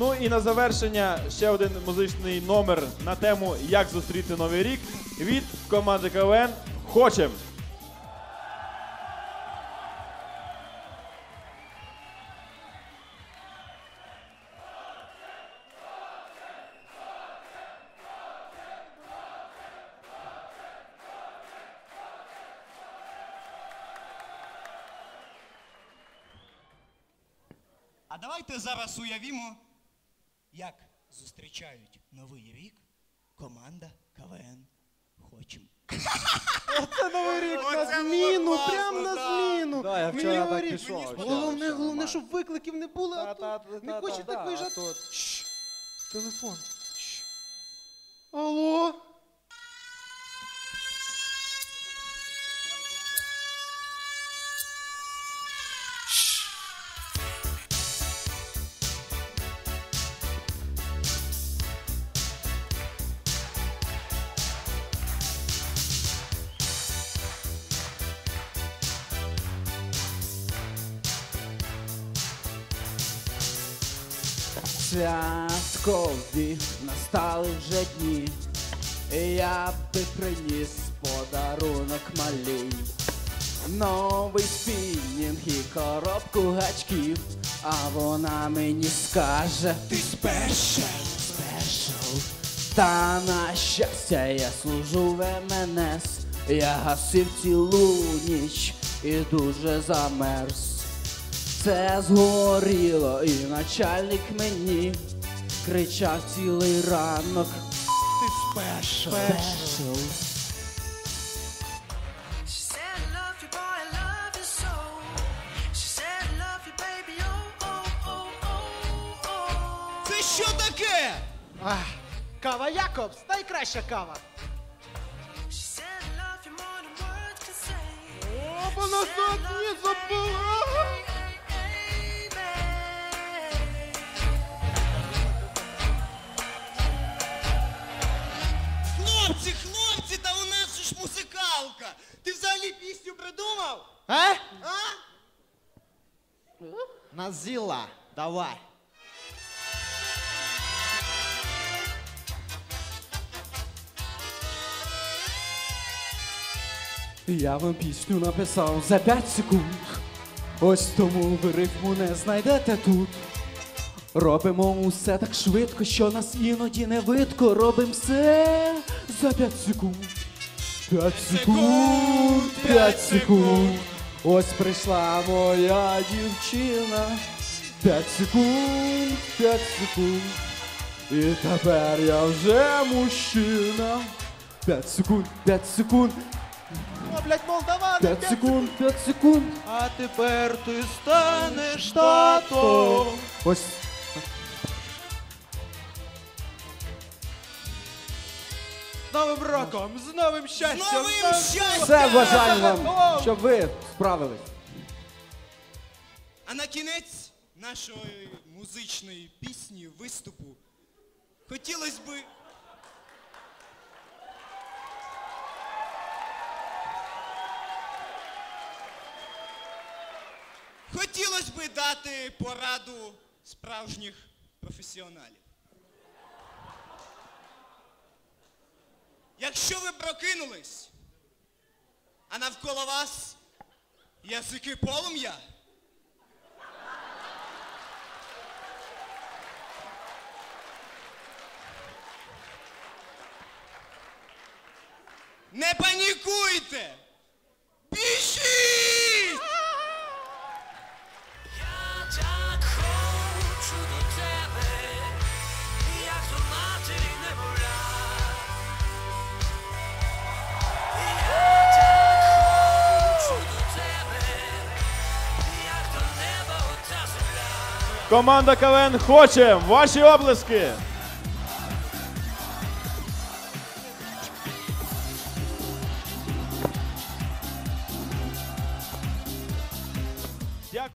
Ну і на завершення ще один музичний номер на тему Як зустріти новий рік від команди КВН Хочем. А давайте зараз уявімо, як зустрічають новий рік команда КВН Хочем. Оце новий рік на Оце на зміну, класно, прям на да. зміну. Да, я вчора так говорить, пішов, Головне, головне, нормально. щоб викликів не було, а Та-та, то не та-та, хочете да, так а виїжджати. тут- Шш. Телефон. Шш. Алло? Святкові настали вже дні, і я би приніс подарунок малій. Новий спінінг і коробку гачків, а вона мені скаже Ти спешл, спешл. Та на щастя я служу в МНС, я гасив цілу ніч і дуже замерз. Це згоріло, і начальник мені кричав цілий ранок. Ти спешл. oh, oh, oh, oh, oh. Це що таке? Ах, кава Якобс, найкраща кава. Опа, назад не забула. Придумав? А? А? Назіла, давай. Я вам пісню написав за 5 секунд. Ось тому ви рифму не знайдете тут. Робимо усе так швидко, що нас іноді не видко. Робимо все за 5 секунд. 5 секунд, 5 секунд. Ось прийшла моя дівчина. 5 секунд, 5 секунд. І тепер я вже мужчина. 5 секунд, 5 секунд, О, блядь, Молдавани, 5 секунд, 5 секунд. А тепер ти станеш татом. Ось роком, з новим щастям. З новим щастям! все бажаю вам, щоб ви справились. А на кінець нашої музичної пісні, виступу, хотілося би. Хотілося би дати пораду справжніх професіоналів. Якщо ви прокинулись, а навколо вас язики полум'я. Не панікуйте! Біжіть! Команда КВН хоче Ваші облески.